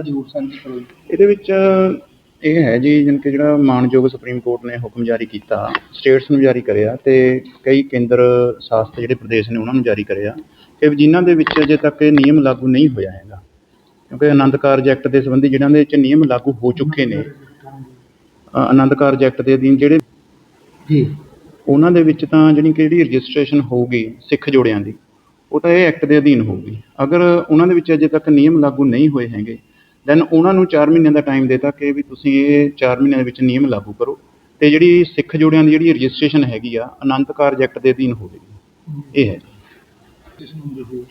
ਨਾਲ ਜ਼ਰੂਰ ਸਾਂਝੀ ਕਰੋ ਜੀ। ਇਹਦੇ ਵਿੱਚ ਇਹ ਹੈ ਜੀ ਜਿਨ ਕਿ ਜਿਹੜਾ ਮਾਨਯੋਗ ਸੁਪਰੀਮ ਕੋਰਟ ਨੇ ਹੁਕਮ ਜਾਰੀ ਕੀਤਾ ਸਟੇਟਸ ਨੂੰ ਜਾਰੀ ਕਰਿਆ ਤੇ ਕਈ ਕੇਂਦਰ ਸ਼ਾਸਤ ਜਿਹੜੇ ਪ੍ਰਦੇਸ਼ ਨੇ ਉਹਨਾਂ ਨੂੰ ਜਾਰੀ ਕਰਿਆ ਕਿ ਜਿਨ੍ਹਾਂ ਦੇ ਵਿੱਚ ਅਜੇ ਤੱਕ ਇਹ ਨਿਯਮ ਲਾਗੂ ਨਹੀਂ ਹੋਇਆ ਹੈਗਾ। ਕਿਉਂਕਿ ਆਨੰਦ ਕਾਰਜ ਐਕਟ ਦੇ ਸੰਬੰਧੀ ਜਿਹਨਾਂ ਦੇ ਵਿੱਚ ਨਿਯਮ ਲਾਗੂ ਹੋ ਚੁੱਕੇ ਨੇ ਆਨੰਦ ਕਾਰਜ ਐਕਟ ਦੇ ਅਧੀਨ ਜਿਹੜੇ ਜੀ। ਉਹਨਾਂ ਦੇ ਵਿੱਚ ਤਾਂ ਜਿਹੜੀ ਕਿ ਜਿਹੜੀ ਰਜਿਸਟ੍ਰੇਸ਼ਨ ਹੋਊਗੀ ਸਿੱਖ ਜੋੜਿਆਂ ਦੀ ਉਹ ਤਾਂ ਇਹ ਐਕਟ ਦੇ ਅਧੀਨ ਹੋਊਗੀ। ਅਗਰ ਉਹਨਾਂ ਦੇ ਵਿੱਚ ਅਜੇ ਤੱਕ ਨਿਯਮ ਲਾਗੂ ਨਹੀਂ ਹੋਏ ਹੈਗੇ ਦੈਨ ਉਹਨਾਂ ਨੂੰ 4 ਮਹੀਨਿਆਂ ਦਾ ਟਾਈਮ ਦਿੱਤਾ ਕਿ ਵੀ ਤੁਸੀਂ ਇਹ 4 ਮਹੀਨਿਆਂ ਦੇ ਵਿੱਚ ਨਿਯਮ ਲਾਗੂ ਕਰੋ ਤੇ ਜਿਹੜੀ ਸਿੱਖ ਜੋੜਿਆਂ ਦੀ ਜਿਹੜੀ ਰਜਿਸਟ੍ਰੇਸ਼ਨ ਹੈਗੀ ਆ ਅਨੰਤ ਕਾਰਜ ਐਕਟ ਦੇ ਅਧੀਨ ਹੋਵੇਗੀ ਇਹ ਹੈ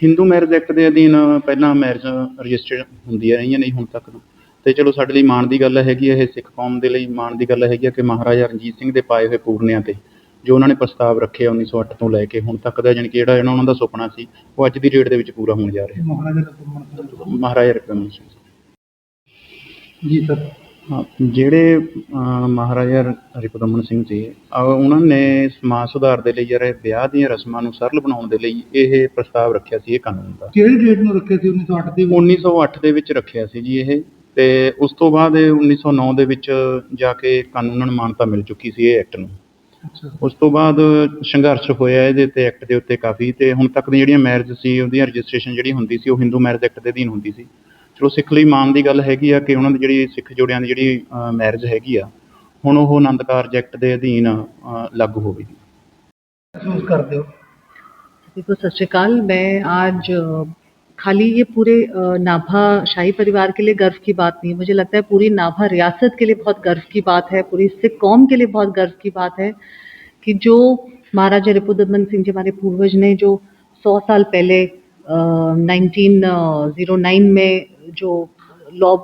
ਹਿੰਦੂ ਮੈਰਿਜ ਐਕਟ ਦੇ ਅਧੀਨ ਪਹਿਲਾਂ ਮੈਰਿਜ ਰਜਿਸਟਰਡ ਹੁੰਦੀਆਂ ਰਹੀਆਂ ਨਹੀਂ ਹੁਣ ਤੱਕ ਤਾਂ। ਤੇ ਚਲੋ ਸਾਡੇ ਲਈ ਮਾਣ ਦੀ ਗੱਲ ਹੈਗੀ ਇਹ ਸਿੱਖ ਕੌਮ ਦੇ ਲਈ ਮਾਣ ਦੀ ਗੱਲ ਹੈਗੀ ਕਿ ਮਹਾਰਾਜਾ ਰਣਜੀਤ ਸਿੰਘ ਦੇ ਪਾਏ ਹੋਏ ਪੂਰਨਿਆਂ ਤੇ ਜੋ ਉਹਨਾਂ ਨੇ ਪ੍ਰਸਤਾਵ ਰੱਖੇ ਆ 1908 ਤੋਂ ਲੈ ਕੇ ਹੁਣ ਤੱਕ ਦਾ ਜਾਣੀ ਕਿ ਜਿਹੜਾ ਇਹਨਾਂ ਉਹਨਾਂ ਦਾ ਸੁਪਨਾ ਸੀ ਉਹ ਅੱਜ ਦੀ ਡੇਟ ਦੇ ਵਿੱਚ ਪੂਰਾ ਹੋਣ ਜਾ ਰਿਹਾ। ਮਹਾਰਾਜਾ ਮਹਾਰਾਜਾ ਰਣਜੀਤ ਸਿੰਘ ਜੀ ਸਰ। ਹਾਂ, ਜਿਹੜੇ ਮਹਾਰਾਜਾ ਰਿਪਦਮਨ ਸਿੰਘ ਜੀ ਅਹ, ਉਹਨਾਂ ਨੇ ਸਮਾਜ ਸੁਧਾਰ ਦੇ ਲਈ ਜਿਹੜੇ ਵਿਆਹ ਦੀਆਂ ਰਸਮਾਂ ਨੂੰ ਸਰਲ ਬਣਾਉਣ ਦੇ ਲਈ ਇਹ ਪ੍ਰਸਤਾਵ ਰੱਖਿਆ ਸੀ ਇਹ ਕਾਨੂੰਨ ਦਾ। ਕਿਹੜੀ ਡੇਟ ਨੂੰ ਰੱਖੇ ਸੀ 1908 ਦੇ 1908 ਦੇ ਵਿੱਚ ਰੱਖਿਆ ਸੀ ਜੀ ਇਹ ਤੇ ਉਸ ਤੋਂ ਬਾਅਦ ਇਹ 1909 ਦੇ ਵਿੱਚ ਜਾ ਕੇ ਕਾਨੂੰਨਨ ਮਾਨਤਾ ਮਿਲ ਚੁੱਕੀ ਸੀ ਇਹ ਐਕਟ ਨੂੰ। ਅੱਛਾ। ਉਸ ਤੋਂ ਬਾਅਦ ਸੰਘਰਸ਼ ਹੋਇਆ ਇਹਦੇ ਤੇ ਐਕਟ ਦੇ ਉੱਤੇ ਕਾਫੀ ਤੇ ਹੁਣ ਤੱਕ ਦੀਆਂ ਜਿਹੜੀਆਂ ਮੈਰਿਜ ਸੀ ਉਹਦੀਆਂ ਰਜਿਸਟ੍ਰੇਸ਼ਨ ਜਿਹੜੀ ਹੁੰਦੀ ਸੀ ਉਹ ਹਿੰਦੂ ਮੈਰਿਜ ਐਕਟ ਦੇ ਅਧੀਨ ਹੁੰਦੀ ਸੀ। ਚਲੋ ਸਿੱਖ ਲਈ ਮਾਣ ਦੀ ਗੱਲ ਹੈਗੀ ਆ ਕਿ ਉਹਨਾਂ ਦੀ ਜਿਹੜੀ ਸਿੱਖ ਜੋੜਿਆਂ ਦੀ ਜਿਹੜੀ ਮੈਰਿਜ ਹੈਗੀ ਆ ਹੁਣ ਉਹ ਆਨੰਦ ਕਾਰਜ ਐਕਟ ਦੇ ਅਧੀਨ ਅ, ਲਾਗੂ ਹੋਵੇਗੀ ਮਹਿਸੂਸ ਕਰਦੇ ਹੋ देखो सत श्रीकाल मैं आज अ, खाली ये पूरे अ, नाभा शाही परिवार के लिए गर्व की बात नहीं है मुझे लगता है पूरी नाभा रियासत के लिए बहुत गर्व की बात है पूरी सिख कौम के लिए बहुत गर्व की बात है कि जो महाराजा रिपुदमन सिंह जी हमारे पूर्वज ने जो सौ साल पहले 1909 में जो लॉ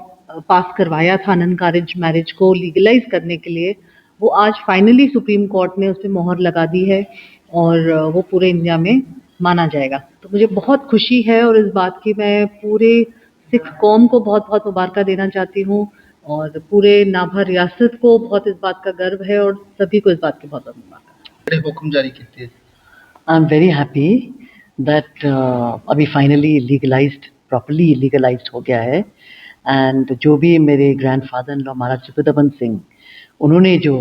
पास करवाया था अनन कारिज मैरिज को लीगलाइज करने के लिए वो आज फाइनली सुप्रीम कोर्ट ने उस पर मोहर लगा दी है और वो पूरे इंडिया में माना जाएगा। तो मुझे बहुत खुशी है और इस बात की मैं पूरे सिख कौम को बहुत बहुत मुबारक देना चाहती हूँ और पूरे नाभा रियासत को बहुत इस बात का गर्व है और सभी को इस बात की बहुत बहुत मुबारक हुक्म जारी I am very happy that uh, अभी फाइनली लीगलाइज्ड प्रॉपरली लीगलाइज हो गया है। एंड जो भी मेरे ग्रैंड फादर लॉ महाराज चिपुदबन सिंह उन्होंने जो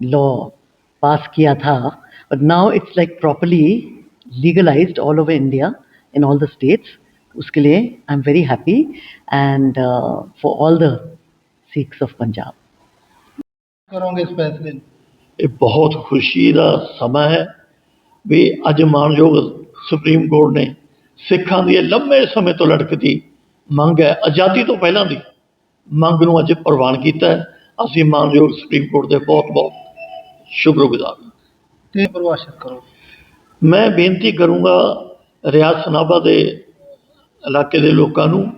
लॉ पास किया था but now it's like properly legalized all over India in all the states उसके लिए I am very happy and for all the Sikhs of Punjab करोगे इस फैसले बहुत खुशी का समय है। भी अज मानयोग ਸੁਪਰੀਮ ਕੋਰਟ ਨੇ ਸਿੱਖਾਂ ਦੀ ਇਹ ਲੰਬੇ ਸਮੇਂ ਤੋਂ ਲਟਕਦੀ ਮੰਗ ਹੈ ਆਜ਼ਾਦੀ ਤੋਂ ਪਹਿਲਾਂ ਦੀ ਮੰਗ ਨੂੰ ਅੱਜ ਪ੍ਰਵਾਨ ਕੀਤਾ ਹੈ। ਅਸੀਂ ਮਾਨਯੋਗ ਸੁਪਰੀਮ ਕੋਰਟ ਦੇ ਬਹੁਤ ਬਹੁਤ ਸ਼ੁਕਰਗੁਜ਼ਾਰ ਹਾਂ। ਤੇ ਪ੍ਰਭਾਸ਼ਿਤ ਕਰੋ? ਮੈਂ ਬੇਨਤੀ ਕਰੂੰਗਾ ਰਿਆਸਤ ਨਾਭਾ ਦੇ ਇਲਾਕੇ ਦੇ ਲੋਕਾਂ ਨੂੰ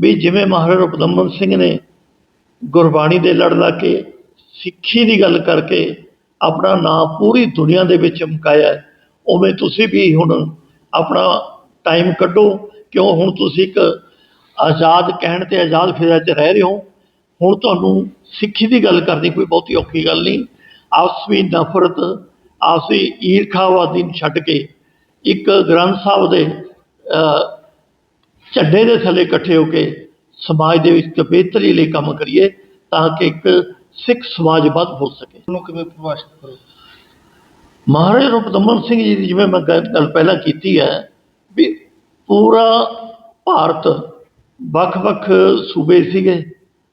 ਵੀ ਜਿਵੇਂ ਮਹਾਰਾਜਾ ਰੁਪਦਮਨ ਸਿੰਘ ਨੇ ਗੁਰਬਾਣੀ ਦੇ ਲੜ ਲਾ ਕੇ ਸਿੱਖੀ ਦੀ ਗੱਲ ਕਰਕੇ ਆਪਣਾ ਨਾਮ ਪੂਰੀ ਦੁਨੀਆ ਦੇ ਵਿੱਚ ਚਮਕਾਇਆ ਉਵੇਂ ਤੁਸੀਂ ਵੀ ਹੁਣ ਆਪਣਾ ਟਾਈਮ ਕੱਢੋ, ਕਿਉਂ ਹੁਣ ਤੁਸੀਂ ਇੱਕ ਆਜ਼ਾਦ ਕਹਿਣ ਤੇ ਆਜ਼ਾਦ ਫਿਰਾਂ 'ਚ ਰਹਿ ਰਹੇ ਹੋ, ਹੁਣ ਤੁਹਾਨੂੰ ਸਿੱਖੀ ਦੀ ਗੱਲ ਕਰਨੀ ਕੋਈ ਬਹੁਤੀ ਔਖੀ ਗੱਲ ਨਹੀਂ। ਆਪਸੀ ਨਫ਼ਰਤ, ਆਪਸੀ ਈਰਖਾਵਾਦੀ ਨੂੰ ਛੱਡ ਕੇ ਇੱਕ ਗ੍ਰੰਥ ਸਾਹਿਬ ਦੇ ਝੰਡੇ ਦੇ ਥੱਲੇ ਇਕੱਠੇ ਹੋ ਕੇ ਸਮਾਜ ਦੇ ਵਿੱਚ ਇੱਕ ਬਿਹਤਰੀ ਲਈ ਕੰਮ ਕਰੀਏ ਤਾਂ ਕਿ ਇੱਕ ਸਿੱਖ ਸਮਾਜ ਵੱਧ ਹੋ ਸਕੇ। ਉਹਨੂੰ ਕਿਵੇਂ ਪ੍ਰਭਾਸ਼ਿਤ ਕਰੋ ਮਹਾਰਾਜਾ ਰੁਪਦਮਨ ਸਿੰਘ ਜੀ ਦੀ ਜਿਵੇਂ ਮੈਂ ਗੱਲ ਗੱਲ ਪਹਿਲਾਂ ਕੀਤੀ ਹੈ ਵੀ ਪੂਰਾ ਭਾਰਤ ਵੱਖ-ਵੱਖ ਸੂਬੇ ਸੀਗੇ,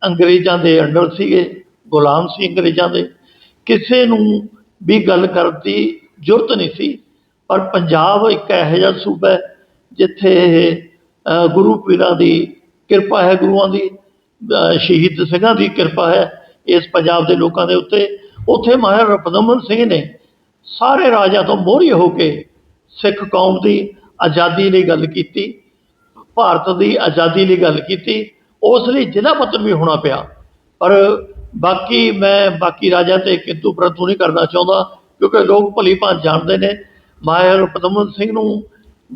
ਅੰਗਰੇਜ਼ਾਂ ਦੇ ਅੰਡਰ ਸੀਗੇ, ਗੁਲਾਮ ਸੀ ਅੰਗਰੇਜ਼ਾਂ ਦੇ। ਕਿਸੇ ਨੂੰ ਵੀ ਗੱਲ ਕਰਨ ਦੀ ਜ਼ਰੂਰਤ ਨਹੀਂ ਸੀ, ਪਰ ਪੰਜਾਬ ਇੱਕ ਇਹੋ ਜਿਹਾ ਸੂਬਾ ਹੈ ਜਿੱਥੇ ਇਹ ਗੁਰੂ ਪੀਰਾਂ ਦੀ ਕਿਰਪਾ ਹੈ, ਗੁਰੂਆਂ ਦੀ ਸ਼ਹੀਦ ਸਿੰਘਾਂ ਦੀ ਕਿਰਪਾ ਹੈ ਇਸ ਪੰਜਾਬ ਦੇ ਲੋਕਾਂ ਦੇ ਉੱਤੇ। ਉੱਥੇ ਮਹਾਰਾਜਾ ਰੁਪਦਮਨ ਸਿੰਘ ਨੇ ਸਾਰੇ ਰਾਜਾਂ ਤੋਂ ਮੋਹਰੀ ਹੋ ਕੇ ਸਿੱਖ ਕੌਮ ਦੀ ਆਜ਼ਾਦੀ ਲਈ ਗੱਲ ਕੀਤੀ, ਭਾਰਤ ਦੀ ਆਜ਼ਾਦੀ ਲਈ ਗੱਲ ਕੀਤੀ, ਉਸ ਲਈ ਜ਼ਿਲ੍ਹਾ ਪੱਧਰ ਵੀ ਹੋਣਾ ਪਿਆ। ਪਰ ਬਾਕੀ ਮੈਂ ਬਾਕੀ ਰਾਜਾਂ ਤੇ ਕਿੰਤੂ ਪਰੰਤੂ ਨਹੀਂ ਕਰਨਾ ਚਾਹੁੰਦਾ, ਕਿਉਂਕਿ ਲੋਕ ਭਲੀ ਭਾਂਤ ਜਾਣਦੇ ਨੇ। ਮਾਇਰ ਪਦਮਨ ਸਿੰਘ ਨੂੰ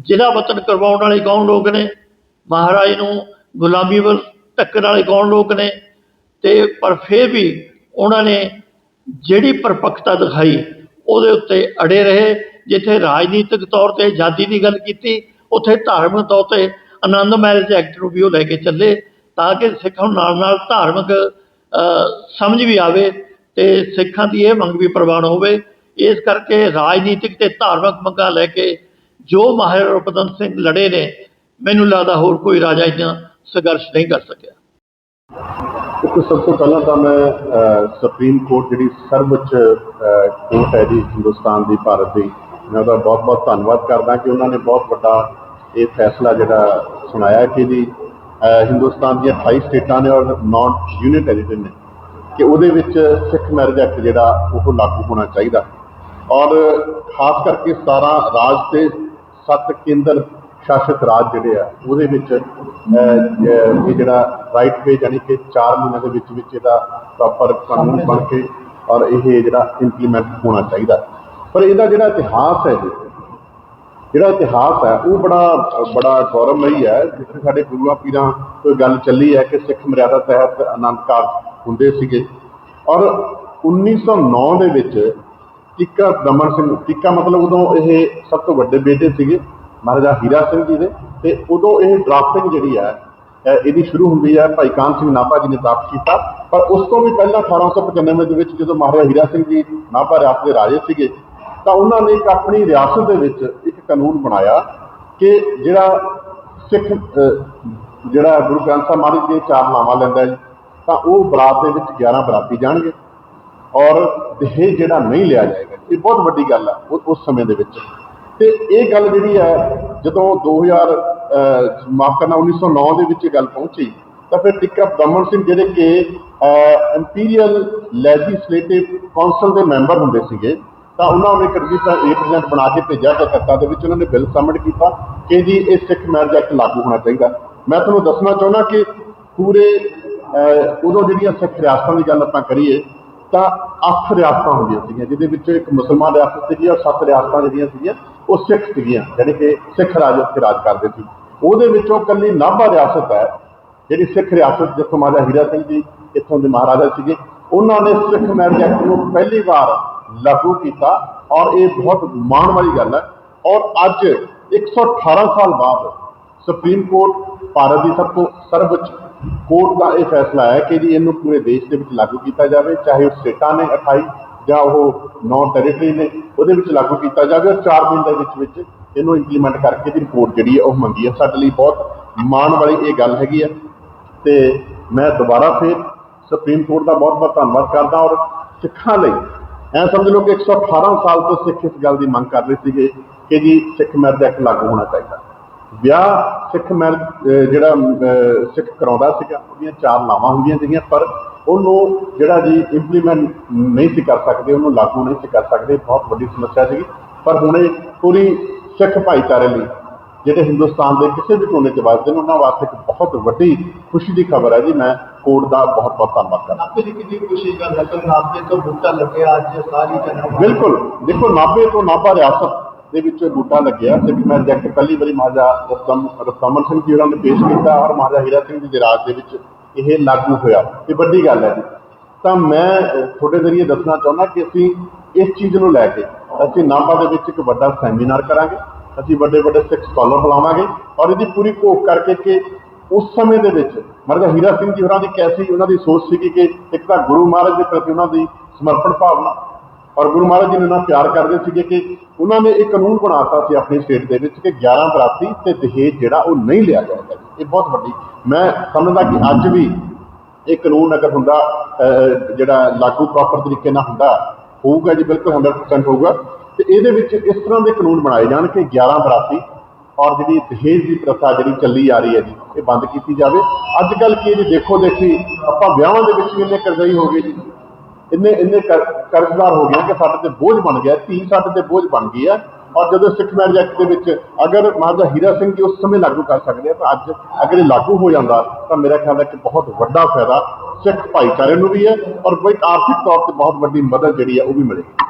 ਜ਼ਿਲ੍ਹਾ ਵਤਨ ਕਰਵਾਉਣ ਵਾਲੇ ਕੌਣ ਲੋਕ ਨੇ? ਮਹਾਰਾਜ ਨੂੰ ਗੁਲਾਮੀ ਵੱਲ ਧੱਕਣ ਵਾਲੇ ਕੌਣ ਲੋਕ ਨੇ? ਤੇ ਪਰ ਫਿਰ ਵੀ ਉਹਨਾਂ ਨੇ ਜਿਹੜੀ ਪਰਪੱਕਤਾ ਦਿਖਾਈ ਉਹਦੇ ਉੱਤੇ ਅੜੇ ਰਹੇ, ਜਿੱਥੇ ਰਾਜਨੀਤਿਕ ਤੌਰ ਤੇ ਆਜ਼ਾਦੀ ਦੀ ਗੱਲ ਕੀਤੀ, ਉੱਥੇ ਧਾਰਮਿਕ ਤੌਰ ਤੇ ਆਨੰਦ ਮੈਰਿਜ ਐਕਟ ਨੂੰ ਵੀ ਉਹ ਲੈ ਕੇ ਚੱਲੇ, ਤਾਂ ਕਿ ਸਿੱਖਾਂ ਨੂੰ ਨਾਲ ਨਾਲ ਧਾਰਮਿਕ ਸਮਝ ਵੀ ਆਵੇ ਤੇ ਸਿੱਖਾਂ ਦੀ ਇਹ ਮੰਗ ਵੀ ਪ੍ਰਵਾਨ ਹੋਵੇ। ਇਸ ਕਰਕੇ ਰਾਜਨੀਤਿਕ ਤੇ ਧਾਰਮਿਕ ਮੰਗਾਂ ਲੈ ਕੇ ਜੋ ਮਹਾਰਾਜਾ ਰੂਪਦਨ ਸਿੰਘ ਲੜੇ ਨੇ, ਮੈਨੂੰ ਲੱਗਦਾ ਹੋਰ ਕੋਈ ਰਾਜਾ ਇੰਨਾ ਸੰਘਰਸ਼ ਨਹੀਂ ਕਰ ਸਕਿਆ। ਦੇਖੋ ਸਭ ਤੋਂ ਪਹਿਲਾਂ ਤਾਂ ਮੈਂ ਸੁਪਰੀਮ ਕੋਰਟ ਜਿਹੜੀ ਸਰਵਉੱਚ ਕੋਰਟ ਹੈ ਜੀ ਹਿੰਦੁਸਤਾਨ ਦੀ, ਭਾਰਤ ਦੀ, ਮੈਂ ਉਹਦਾ ਬਹੁਤ-ਬਹੁਤ ਧੰਨਵਾਦ ਕਰਦਾ ਕਿ ਉਹਨਾਂ ਨੇ ਬਹੁਤ ਵੱਡਾ ਇਹ ਫੈਸਲਾ ਜਿਹੜਾ ਸੁਣਾਇਆ ਕਿ ਜੀ ਹਿੰਦੁਸਤਾਨ ਦੀਆਂ 28 ਸਟੇਟਾਂ ਨੇ ਔਰ ਨਾਟ ਯੂਨਿਟ ਟੈਰੀਟਰੀ ਨੇ, ਕਿ ਉਹਦੇ ਵਿੱਚ ਸਿੱਖ ਮੈਰਿਜ ਐਕਟ ਜਿਹੜਾ ਉਹ ਲਾਗੂ ਹੋਣਾ ਚਾਹੀਦਾ। ਔਰ ਖਾਸ ਕਰਕੇ 17 ਰਾਜ ਤੇ 7 ਕੇਂਦਰ ਸ਼ਾਸਿਤ ਰਾਜ ਜਿਹੜੇ ਆ, ਉਹਦੇ ਵਿੱਚ ਇਹ ਜਿਹੜਾ ਰਾਈਟ ਵੇ ਯਾਨੀ ਕਿ 4 ਮਹੀਨਿਆਂ ਦੇ ਵਿੱਚ ਵਿੱਚ ਇਹਦਾ ਪ੍ਰੋਪਰ ਕਾਨੂੰਨ ਬਣ ਕੇ ਔਰ ਇਹ ਜਿਹੜਾ ਇੰਪਲੀਮੈਂਟ ਹੋਣਾ ਚਾਹੀਦਾ। ਪਰ ਇਹਦਾ ਜਿਹੜਾ ਇਤਿਹਾਸ ਹੈ ਜੀ, ਜਿਹੜਾ ਇਤਿਹਾਸ ਹੈ, ਉਹ ਬੜਾ ਬੜਾ ਗੌਰਵਮਈ ਹੈ। ਜਿੱਥੇ ਸਾਡੇ ਗੁਰੂਆਂ ਪੀਰਾਂ ਤੋਂ ਗੱਲ ਚੱਲੀ ਹੈ ਕਿ ਸਿੱਖ ਮਰਿਆਦਾ ਤਹਿਤ ਆਨੰਦ ਕਾਰਜ ਹੁੰਦੇ ਸੀਗੇ। ਔਰ 1909 ਦੇ ਵਿੱਚ ਟਿੱਕਾ ਦਮਨ ਸਿੰਘ, ਟਿੱਕਾ ਮਤਲਬ ਉਦੋਂ ਇਹ ਸਭ ਤੋਂ ਵੱਡੇ ਬੇਟੇ ਸੀਗੇ। ਮਹਾਰਾਜਾ ਹੀਰਾ ਸਿੰਘ ਜੀ ਦੇ। ਤੇ ਉਦੋਂ ਇਹ ਡਰਾਫਟਿੰਗ ਜਿਹੜੀ ਹੈ ਇਹਦੀ ਸ਼ੁਰੂ ਹੁੰਦੀ ਹੈ ਭਾਈ ਕਾਨ ਸਿੰਘ ਨਾਭਾ ਜੀ ਨੇ ਡਰਾਫਟ ਕੀਤਾ। ਪਰ ਉਸ ਤੋਂ ਵੀ ਪਹਿਲਾਂ 1895 ਦੇ ਵਿੱਚ ਜਦੋਂ ਮਹਾਰਾਜਾ ਹੀਰਾ ਸਿੰਘ ਜੀ ਨਾਭਾ ਰਿਆਸਤ ਦੇ ਰਾਜੇ ਸੀਗੇ ਤਾਂ ਉਹਨਾਂ ਨੇ ਇੱਕ ਆਪਣੀ ਰਿਆਸਤ ਦੇ ਵਿੱਚ ਇੱਕ ਕਾਨੂੰਨ ਬਣਾਇਆ ਕਿ ਜਿਹੜਾ ਸਿੱਖ ਜਿਹੜਾ ਗੁਰੂ ਗ੍ਰੰਥ ਸਾਹਿਬ ਮਹਾਰਾਜ ਦੇ ਚਾਰ ਨਾਵਾਂ ਲੈਂਦਾ ਜੀ, ਤਾਂ ਉਹ ਬਰਾਤ ਦੇ ਵਿੱਚ 11 ਬਰਾਤੀ ਜਾਣਗੇ। ਔਰ ਦਹੇਜ ਜਿਹੜਾ ਨਹੀਂ ਲਿਆ ਜਾਏਗਾ ਇਹ ਬਹੁਤ ਵੱਡੀ ਗੱਲ ਆ ਉਹ- ਉਸ ਸਮੇਂ ਦੇ ਵਿੱਚ। ਤੇ ਇਹ ਗੱਲ ਜਿਹੜੀ ਹੈ, ਜਦੋਂ 2000 ਮਾਫ ਕਰਨਾ 1909 ਦੇ ਵਿੱਚ ਇਹ ਗੱਲ ਪਹੁੰਚੀ, ਤਾਂ ਫਿਰ ਟਿੱਕਾ ਦਮਨ ਸਿੰਘ ਜਿਹੜੇ ਕਿ ਇੰਪੀਰੀਅਲ ਲੈਜਿਸਲੇਟਿਵ ਕਾਉਂਸਲ ਦੇ ਮੈਂਬਰ ਹੁੰਦੇ ਸੀਗੇ, ਤਾਂ ਉਹਨਾਂ ਨੇ ਇੱਕ ਰਿਪਰੈਜ਼ੈਂਟ ਬਣਾ ਕੇ ਭੇਜਿਆ ਕਲਕੱਤਾ ਦੇ ਵਿੱਚ, ਉਹਨਾਂ ਨੇ ਬਿੱਲ ਸਬਮਿਟ ਕੀਤਾ ਕਿ ਜੀ ਇਹ ਸਿੱਖ ਮੈਰਿਜ ਐਕਟ ਲਾਗੂ ਹੋਣਾ ਚਾਹੀਦਾ। ਮੈਂ ਤੁਹਾਨੂੰ ਦੱਸਣਾ ਚਾਹੁੰਦਾ ਕਿ ਪੂਰੇ ਉਦੋਂ ਜਿਹੜੀਆਂ ਸਿੱਖ ਰਿਆਸਤਾਂ ਦੀ ਗੱਲ ਆਪਾਂ ਕਰੀਏ, ਤਾਂ ਅੱਠ ਰਿਆਸਤਾਂ ਹੁੰਦੀਆਂ ਸੀਗੀਆਂ, ਜਿਹਦੇ ਵਿੱਚੋਂ ਇੱਕ ਮੁਸਲਮਾਨ ਰਿਆਸਤ ਸੀਗੀ ਔਰ ਸੱਤ ਰਿਆਸਤਾਂ ਜਿਹੜੀਆਂ ਸੀਗੀਆਂ ਉਹ ਸਿੱਖ ਸੀਗੀਆਂ ਜਿਹੜੇ ਕਿ ਸਿੱਖ ਰਾਜ ਉੱਥੇ ਰਾਜ ਕਰਦੇ ਸੀ। ਉਹਦੇ ਵਿੱਚੋਂ ਕੱਲੀ ਨਾਭਾ ਰਿਆਸਤ ਹੈ, ਜਿਹੜੀ ਸਿੱਖ ਰਿਆਸਤ ਜਿੱਥੋਂ ਮਹਾਰਾਜਾ ਹੀਰਾ ਸਿੰਘ ਜੀ, ਇੱਥੋਂ ਦੇ ਮਹਾਰਾਜਾ ਸੀਗੇ, ਉਹਨਾਂ ਨੇ ਸਿੱਖ ਮੈਰਿਜ ਐਕਟ ਨੂੰ ਪਹਿਲੀ ਵਾਰ ਲਾਗੂ ਕੀਤਾ ਔਰ ਇਹ ਬਹੁਤ ਮਾਣ ਵਾਲੀ ਗੱਲ ਹੈ। ਔਰ ਅੱਜ 118 ਸਾਲ ਬਾਅਦ ਸੁਪਰੀਮ ਕੋਰਟ ਭਾਰਤ ਦੀ ਸਭ ਤੋਂ ਸਰਵਉੱਚ ਕੋਰਟ ਦਾ ਇਹ ਫੈਸਲਾ ਹੈ ਕਿ ਜੀ ਇਹਨੂੰ ਪੂਰੇ ਦੇਸ਼ ਦੇ ਵਿੱਚ ਲਾਗੂ ਕੀਤਾ ਜਾਵੇ, ਚਾਹੇ ਉਹ ਸਟੇਟਾਂ ਨੇ 28 ਜਾਂ ਉਹ ਨੌ ਟੈਰੀਟਰੀ ਨੇ, ਉਹਦੇ ਵਿੱਚ ਲਾਗੂ ਕੀਤਾ ਜਾਵੇ ਔਰ 4 ਦਿਨ ਦੇ ਵਿੱਚ ਵਿੱਚ ਇਹਨੂੰ ਇੰਪਲੀਮੈਂਟ ਕਰਕੇ ਦੀ ਰਿਪੋਰਟ ਜਿਹੜੀ ਹੈ ਉਹ ਮੰਗੀ ਹੈ ਸਾਡੇ ਲਈ ਬਹੁਤ ਮਾਣ ਵਾਲੀ ਇਹ ਗੱਲ ਹੈਗੀ ਹੈ ਤੇ ਮੈਂ ਦੁਬਾਰਾ ਫਿਰ ਸੁਪਰੀਮ ਕੋਰਟ ਦਾ ਬਹੁਤ ਬਹੁਤ ਧੰਨਵਾਦ ਕਰਦਾ ਔਰ ਸਿੱਖਾਂ ਲਈ ਐ ਸਮਝ ਲਓ ਕਿ 118 ਸਾਲ ਤੋਂ ਸਿੱਖ ਇਸ ਗੱਲ ਦੀ ਮੰਗ ਕਰ ਰਹੇ ਸੀਗੇ ਕਿ ਜੀ ਸਿੱਖ ਮੈਰਿਜ ਐਕਟ ਲਾਗੂ ਹੋਣਾ ਚਾਹੀਦਾ। ਵਿਆਹ ਸਿੱਖ ਮੈਰਿਜ ਜਿਹੜਾ ਸਿੱਖ ਕਰਾਉਂਦਾ ਸੀਗਾ, ਉਹਦੀਆਂ ਚਾਰ ਲਾਵਾਂ ਹੁੰਦੀਆਂ ਸੀਗੀਆਂ, ਪਰ ਉਹਨੂੰ ਜਿਹੜਾ ਜੀ ਇੰਪਲੀਮੈਂਟ ਨਹੀਂ ਸੀ ਕਰ ਸਕਦੇ ਉਹਨੂੰ ਲਾਗੂ ਨਹੀਂ ਸੀ ਕਰ ਸਕਦੇ ਬਹੁਤ ਵੱਡੀ ਸਮੱਸਿਆ ਸੀਗੀ। ਪਰ ਹੁਣ ਇਹ ਪੂਰੀ ਸਿੱਖ ਭਾਈਚਾਰੇ ਲਈ ਜਿਹੜੇ ਹਿੰਦੁਸਤਾਨ ਦੇ ਕਿਸੇ ਵੀ ਕੋਨੇ 'ਚ ਵੱਸਦੇ ਨੇ ਉਹਨਾਂ ਵਾਸਤੇ ਇੱਕ ਬਹੁਤ ਵੱਡੀ ਖੁਸ਼ੀ ਦੀ ਖਬਰ ਹੈ ਜੀ। ਮੈਂ ਕੋਰਟ ਦਾ ਬਹੁਤ ਬਹੁਤ ਧੰਨਵਾਦ ਕਰਦਾ। ਨਾਭੇ ਦੀ ਕਿੰਨੀ ਖੁਸ਼ੀ ਗੱਲ ਹੈ? ਕਿ ਨਾਭੇ ਤੋਂ ਬੂਟਾ ਲੱਗਿਆ ਅੱਜ ਸਾਰੀ ਜਨਮ ਬਿਲਕੁਲ। ਦੇਖੋ ਨਾਭੇ ਤੋਂ ਨਾਭਾ ਰਿਆਸਤ ਦੇ ਵਿੱਚ ਬੂਟਾ ਲੱਗਿਆ ਸਿੱਖ ਮੈਰਿਜ ਐਕਟ ਪਹਿਲੀ ਵਾਰੀ ਮਹਾਰਾਜਾ ਰਤਨ ਰਤਨਮਨ ਸਿੰਘ ਜੀ ਹੋਰਾਂ ਨੇ ਪੇਸ਼ ਕੀਤਾ ਔਰ ਮਹਾਰਾਜਾ ਹੀਰਾ ਸਿੰਘ ਜੀ ਦੇ ਰਾਜ ਦੇ ਵਿੱਚ ਇਹ ਲਾਗੂ ਹੋਇਆ। ਇਹ ਵੱਡੀ ਗੱਲ ਹੈ ਜੀ। ਤਾਂ ਮੈਂ ਤੁਹਾਡੇ ਜ਼ਰੀਏ ਦੱਸਣਾ ਚਾਹੁੰਦਾ ਕਿ ਅਸੀਂ ਇਸ ਚੀਜ਼ ਨੂੰ ਲੈ ਕੇ ਅਸੀਂ ਨਾਭਾ ਦੇ ਵਿੱਚ ਇੱਕ ਵੱਡਾ ਸੈਮੀਨਾਰ ਕਰਾਂਗੇ। ਅਸੀਂ ਵੱਡੇ ਵੱਡੇ ਸਿੱਖ ਸਕਾਲਰ ਬੁਲਾਵਾਂਗੇ ਔਰ ਇਹਦੀ ਪੂਰੀ ਘੋਖ ਕਰਕੇ ਕਿ ਉਸ ਸਮੇਂ ਦੇ ਵਿੱਚ ਮਹਾਰਾਜਾ ਹੀਰਾ ਸਿੰਘ ਜੀ ਹੋਰਾਂ ਦੀ ਕੈਸੀ ਉਹਨਾਂ ਦੀ ਸੋਚ ਸੀਗੀ ਕਿ ਇੱਕ ਤਾਂ ਗੁਰੂ ਮਹਾਰਾਜ ਦੇ ਪ੍ਰਤੀ ਉਹਨਾਂ ਦੀ ਸਮਰਪਣ ਭਾਵਨਾ ਔਰ ਗੁਰੂ ਮਹਾਰਾਜ ਜੀ ਨੂੰ ਇੰਨਾ ਪਿਆਰ ਕਰਦੇ ਸੀਗੇ ਕਿ ਉਹਨਾਂ ਨੇ ਇਹ ਕਾਨੂੰਨ ਬਣਾਤਾ ਸੀ ਆਪਣੀ ਸਟੇਟ ਦੇ ਵਿੱਚ ਕਿ 11 ਬਰਾਤੀ ਤੇ ਦਹੇਜ ਜਿਹੜਾ ਉਹ ਨਹੀਂ ਲਿਆ ਜਾਏਗਾ ਇਹ ਬਹੁਤ ਵੱਡੀ ਮੈਂ ਸਮਝਦਾ ਕਿ ਅੱਜ ਵੀ ਇਹ ਕਾਨੂੰਨ ਅਗਰ ਹੁੰਦਾ ਜਿਹੜਾ ਲਾਗੂ ਪ੍ਰੋਪਰ ਤਰੀਕੇ ਨਾਲ ਹੁੰਦਾ, ਹੋਊਗਾ ਜੀ, ਬਿਲਕੁਲ 100% ਹੋਊਗਾ। ਤੇ ਇਹਦੇ ਵਿੱਚ ਇਸ ਤਰ੍ਹਾਂ ਦੇ ਕਾਨੂੰਨ ਬਣਾਏ ਜਾਣ ਕਿ 11 ਬਰਾਤੀ ਔਰ ਜਿਹੜੀ ਦਹੇਜ ਦੀ ਪ੍ਰਥਾ ਜਿਹੜੀ ਚੱਲੀ ਆ ਰਹੀ ਹੈ ਜੀ, ਇਹ ਬੰਦ ਕੀਤੀ ਜਾਵੇ। ਅੱਜ ਕੱਲ ਕੀ ਹੈ ਜੀ, ਦੇਖੋ ਦੇਖੀ, ਆਪਾਂ ਵਿਆਹਾਂ ਦੇ ਵਿੱਚ ਵੀ ਇੰਨੇ ਕਰਜ਼ਈ ਹੋ ਗਏ ਜੀ। ਇੰਨੇ ਇੰਨੇ ਕਰ- ਕਰਜ਼ਦਾਰ ਹੋ ਗਏ ਕਿ ਸਾਡੇ ਤੇ ਬੋਝ ਬਣ ਗਿਆ, ਧੀ ਸਾਡੇ ਤੇ ਬੋਝ ਬਣ ਗਈ ਹੈ ਔਰ ਜਦੋਂ ਸਿੱਖ ਮੈਰਿਜ ਐਕਟ ਦੇ ਵਿੱਚ ਅਗਰ ਮਹਾਰਾਜਾ ਹੀਰਾ ਸਿੰਘ ਜੀ ਉਸ ਸਮੇਂ ਲਾਗੂ ਕਰ ਸਕਦੇ ਆ, ਤਾਂ ਅੱਜ ਅਗਰ ਇਹ ਲਾਗੂ ਹੋ ਜਾਂਦਾ, ਤਾਂ ਮੇਰਾ ਖਿਆਲ ਹੈ ਕਿ ਬਹੁਤ ਵੱਡਾ ਫਾਇਦਾ ਸਿੱਖ ਭਾਈਚਾਰੇ ਨੂੰ ਵੀ ਹੈ ਔਰ ਕੋਈ ਆਰਥਿਕ ਤੌਰ ਤੇ ਬਹੁਤ ਵੱਡੀ ਮਦਦ ਜਿਹੜੀ ਹੈ ਉਹ ਵੀ ਮਿਲੇਗੀ।